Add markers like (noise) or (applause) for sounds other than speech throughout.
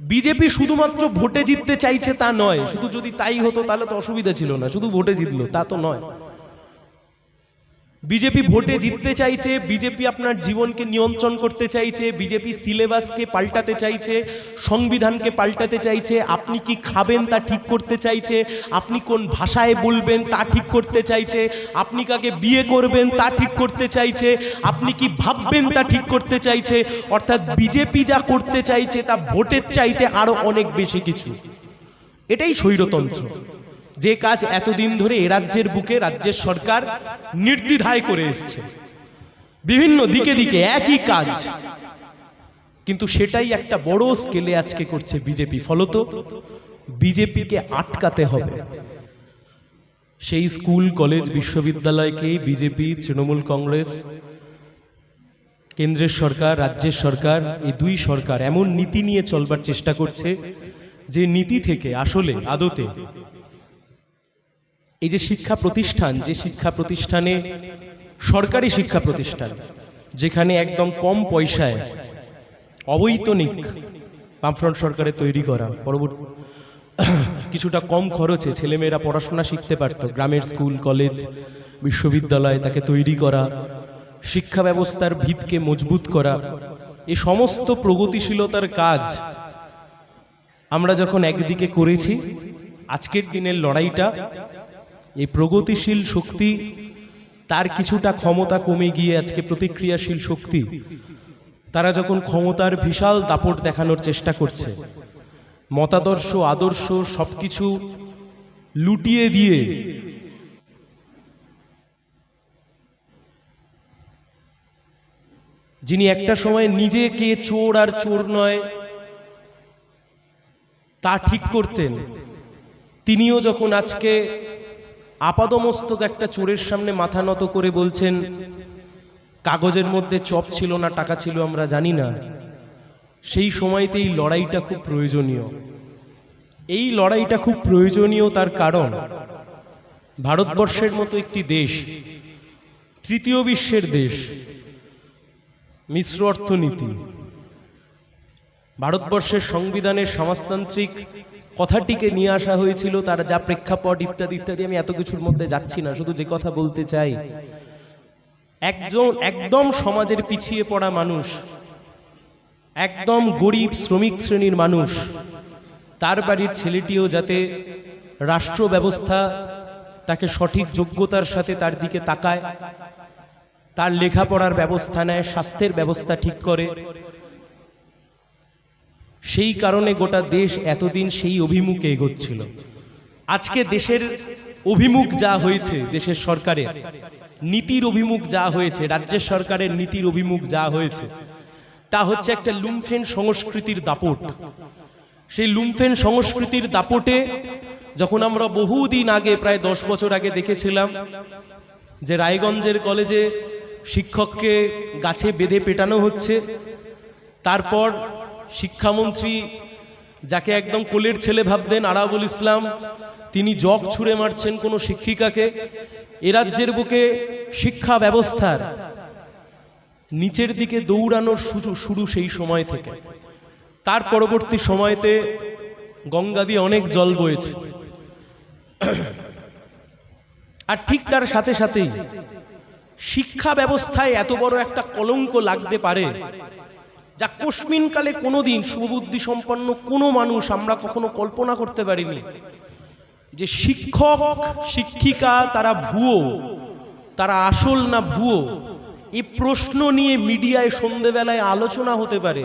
BJP শুধুমাত্র ভোটে জিততে চাইছে তা নয়, শুধু যদি তাই হতো তাহলে তো অসুবিধা ছিল না, শুধু ভোটে জিতলো, তা তো নয়। বিজেপি ভোটে জিততে চাইছে বিজেপি আপনার জীবনকে নিয়ন্ত্রণ করতে চাইছে বিজেপি সিলেবাসকে পাল্টাতে চাইছে, সংবিধানকে পাল্টাতে চাইছে, আপনি কি খাবেন তা ঠিক করতে চাইছে, আপনি কোন ভাষায় বলবেন তা ঠিক করতে চাইছে, আপনি কাকে বিয়ে করবেন তা ঠিক করতে চাইছে, আপনি কি ভাববেন তা ঠিক করতে চাইছে, অর্থাৎ বিজেপি যা করতে চাইছে তা ভোটের চাইতে আরও অনেক বেশি কিছু। এটাই স্বৈরতন্ত্র। যে কাজ এতদিন ধরে এ রাজ্যের বুকে রাজ্যের সরকার নির্দ্বিধায় করে এসছে। বিভিন্ন দিকে দিকে একই কাজ। কিন্তু সেটাই একটা বড় স্কেলে আজকে করছে বিজেপি। ফলত বিজেপিকে আটকাতে হবে। সেই স্কুল, কলেজ, বিশ্ববিদ্যালয়কেই বিজেপি, তৃণমূল কংগ্রেস, কেন্দ্রের সরকার, রাজ্যের সরকার, এই দুই সরকার এমন নীতি নিয়ে চলবার চেষ্টা করছে যে নীতি থেকে, আসলে, আদতে এই যে শিক্ষা প্রতিষ্ঠান, যে শিক্ষা প্রতিষ্ঠানে সরকারি শিক্ষা প্রতিষ্ঠান, যেখানে একদম কম পয়সায় অবৈতনিক বামফ্রন্ট সরকারে তৈরি করা, পরবর্তী (coughs) কিছুটা কম খরচে ছেলেমেয়েরা পড়াশোনা শিখতে পারত, গ্রামের স্কুল, কলেজ, বিশ্ববিদ্যালয় তাকে তৈরি করা, শিক্ষা ব্যবস্থার ভিতকে মজবুত করা, এ সমস্ত প্রগতিশীলতার কাজ আমরা যখন একদিকে করেছি, আজকের দিনের লড়াইটা এই প্রগতিশীল শক্তি, তার কিছুটা ক্ষমতা কমে গিয়ে আজকে প্রতিক্রিয়াশীল শক্তি। তারা যখন ক্ষমতার বিশাল দাপট দেখানোর চেষ্টা করছে, মতাদর্শ, আদর্শ সবকিছু লুটিয়ে দিয়ে যিনি একটা সময় নিজে কে চোর আর চোর নয়, তা ঠিক করতেন, তিনিও যখন আজকে আপাদমস্তক একটা চোরের সামনে মাথা নত করে বলছেন, কাগজের মধ্যে চপ ছিল না, টাকা ছিল, আমরা জানি না। সেই সময়তেই লড়াইটা খুব প্রয়োজনীয়। এই লড়াইটা খুব প্রয়োজনীয় তার কারণ, ভারতবর্ষের মতো একটি দেশ, তৃতীয় বিশ্বের দেশ, মিশ্র অর্থনীতি। ভারতবর্ষের সংবিধানের সমাজতান্ত্রিক কথাটিকে নিয়ে আসা হয়েছিল, তার যা প্রেক্ষাপট ইত্যাদি ইত্যাদি আমি এত কিছুর মধ্যে যাচ্ছি না, শুধু যে কথা বলতে চাই। একজন, একদম সমাজের পিছিয়ে পড়া মানুষ, একদম গরিব শ্রমিক শ্রেণির মানুষ, তার বাড়ির ছেলেটিও যাতে রাষ্ট্র ব্যবস্থা তাকে সঠিক যোগ্যতার সাথে তার দিকে তাকায়, তার লেখাপড়ার ব্যবস্থা নেয়, স্বাস্থ্যের ব্যবস্থা ঠিক করে সেই কারণে গোটা দেশ এতদিন সেই অভিমুখে এগোচ্ছিল। আজকে দেশের অভিমুখ যা হয়েছে দেশের সরকারের, নীতির অভিমুখ যা হয়েছে, রাজ্যের সরকারের নীতির অভিমুখ যা হয়েছে, তা হচ্ছে একটা লুমফেন সংস্কৃতির দাপট। সেই লুমফেন সংস্কৃতির দাপটে যখন আমরা বহুদিন আগে, প্রায় দশ বছর আগে দেখেছিলাম যে রায়গঞ্জের কলেজে শিক্ষককে গাছে বেঁধে পেটানো হচ্ছে, তারপর শিক্ষামন্ত্রী যাকে একদম কোলের ছেলে ভাবতেন, আরাবুল ইসলাম, তিনি জগ ছুঁড়ে মারছেন কোনো শিক্ষিকাকে। এ রাজ্যের বুকে শিক্ষা ব্যবস্থার নিচের দিকে দৌড়ানোর শুরু শুরু সেই সময় থেকে। তার পরবর্তী সময়তে গঙ্গা দিয়ে অনেক জল বয়েছে। আর ঠিক তার সাথে সাথেই শিক্ষা ব্যবস্থায় এত বড় একটা কলঙ্ক লাগতে পারে যা কোশ্মিনকালে কোনোদিন সুবুদ্ধি সম্পন্ন কোনো মানুষ আমরা কখনো কল্পনা করতে পারিনি। যে শিক্ষক, শিক্ষিকা তারা ভুয়ো, তারা আসল না ভুয়ো এই প্রশ্ন নিয়ে মিডিয়ায় সন্ধেবেলায় আলোচনা হতে পারে,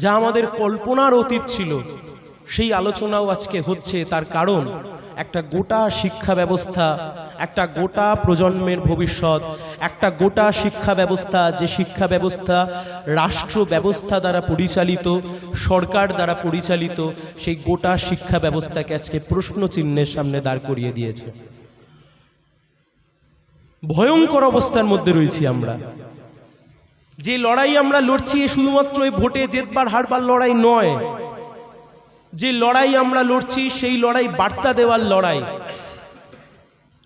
যা আমাদের কল্পনার অতীত ছিল। সেই আলোচনাও আজকে হচ্ছে তার কারণ। একটা গোটা শিক্ষা ব্যবস্থা, একটা গোটা প্রজন্মের ভবিষ্যৎ, একটা গোটা শিক্ষা ব্যবস্থা, যে শিক্ষা ব্যবস্থা রাষ্ট্র ব্যবস্থা দ্বারা পরিচালিত, সরকার দ্বারা পরিচালিত, সেই গোটা শিক্ষা ব্যবস্থাকে আজকে প্রশ্ন চিহ্নের সামনে দাঁড় করিয়ে দিয়েছে। ভয়ঙ্কর অবস্থার মধ্যে রয়েছি আমরা। যে লড়াই আমরা লড়ছি শুধুমাত্র ভোটে জেতবার, হারবার লড়াই নয়। যে লড়াই আমরা লড়ছি, সেই লড়াই বার্তা দেওয়ার লড়াই।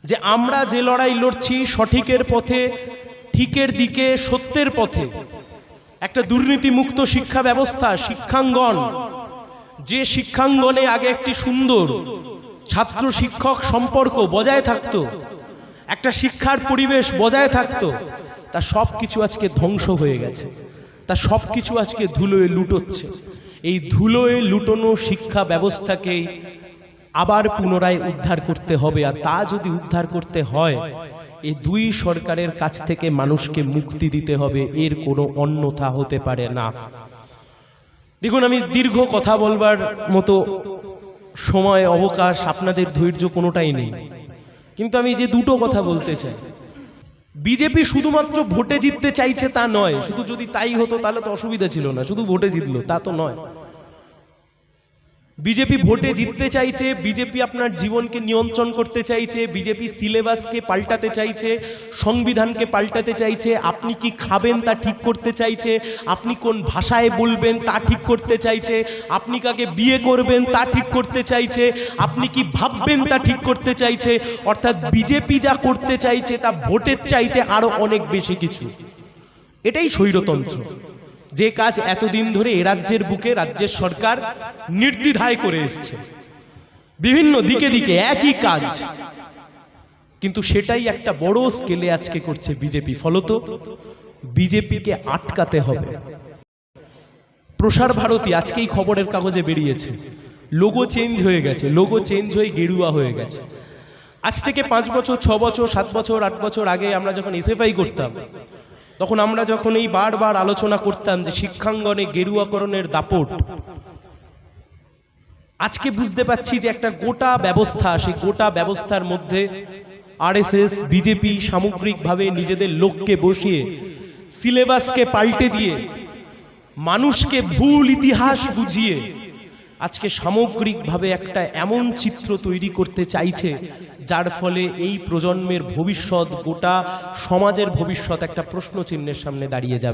যে আমরা যে লড়াই লড়ছি, সঠিকের পথে, ঠিকের দিকে, সত্যের পথে। একটা দুর্নীতিমুক্ত শিক্ষা ব্যবস্থা, শিক্ষাঙ্গন। যে শিক্ষাঙ্গনে আগে একটি সুন্দর ছাত্র শিক্ষক সম্পর্ক বজায় থাকতো, একটা শিক্ষার পরিবেশ বজায় থাকতো, তা সব কিছু আজকে ধ্বংস হয়ে গেছে। তা সব কিছু আজকে ধুলোয় লুটোচ্ছে। এই ধুলোয় লুটোনো শিক্ষা ব্যবস্থাকে আবার পুনরায় উদ্ধার করতে হবে, আর তা যদি উদ্ধার করতে হয় এই দুই সরকারের কাছ থেকে মানুষকে মুক্তি দিতে হবে, এর কোনো অন্যথা হতে পারে না। দেখুন, আমি দীর্ঘ কথা বলবার মতো সময়, অবকাশ আপনাদের ধৈর্য কোনোটাই নেই। কিন্তু আমি যে দুটো কথা বলতে চাই বিজেপি শুধুমাত্র ভোটে জিততে চাইছে তা নয়, শুধু যদি তাই হতো তাহলে তো অসুবিধা ছিল না, শুধু ভোটে জিতলো, তা তো নয়। বিজেপি ভোটে জিততে চাইছে, বিজেপি আপনার জীবনকে নিয়ন্ত্রণ করতে চাইছে, বিজেপি সিলেবাসকে পাল্টাতে চাইছে, সংবিধানকে পাল্টাতে চাইছে, আপনি কি খাবেন তা ঠিক করতে চাইছে, আপনি কোন ভাষায় বলবেন তা ঠিক করতে চাইছে, আপনি কাকে বিয়ে করবেন তা ঠিক করতে চাইছে, আপনি কি ভাববেন তা ঠিক করতে চাইছে, অর্থাৎ বিজেপি যা করতে চাইছে তা ভোটের চাইতে আরও অনেক বেশি কিছু। এটাই স্বৈরতন্ত্র। যে কাজ এতদিন ধরে এ রাজ্যের বুকে রাজ্যের সরকার নির্দ্বিধায় করে এসছে। বিভিন্ন দিকে দিকে একই কাজ। কিন্তু সেটাই একটা বড় স্কেলে আজকে করছে বিজেপি ফলত বিজেপিকে আটকাতে হবে। প্রসার ভারতী আজকেই খবরের কাগজে বেরিয়েছে। লোগো চেঞ্জ হয়ে গেছে। লোগো চেঞ্জ হয়ে গেরুয়া হয়ে গেছে। আজ থেকে পাঁচ বছর, ছ বছর, সাত বছর, আট বছর আগে আমরা যখন এসএফআই করতাম তখন আমরা যখন এই বারবার আলোচনা করতাম যে শিক্ষাঙ্গনে গেরুয়াকরণের দাপট, আজকে বুঝতে পাচ্ছি যে একটা গোটা ব্যবস্থা, সেই গোটা ব্যবস্থার মধ্যে আরএসএস, বিজেপি সামগ্রিকভাবে নিজেদের লোককে বসিয়ে, সিলেবাসকে পাল্টে দিয়ে, মানুষকে ভুল ইতিহাস বুঝিয়ে আজকে সামগ্রিকভাবে একটা এমন চিত্র তৈরি করতে চাইছে, যার ফলে এই প্রজন্মের ভবিষ্যৎ, গোটা সমাজের ভবিষ্যৎ একটা প্রশ্ন চিহ্নের সামনে দাঁড়িয়ে যাবে।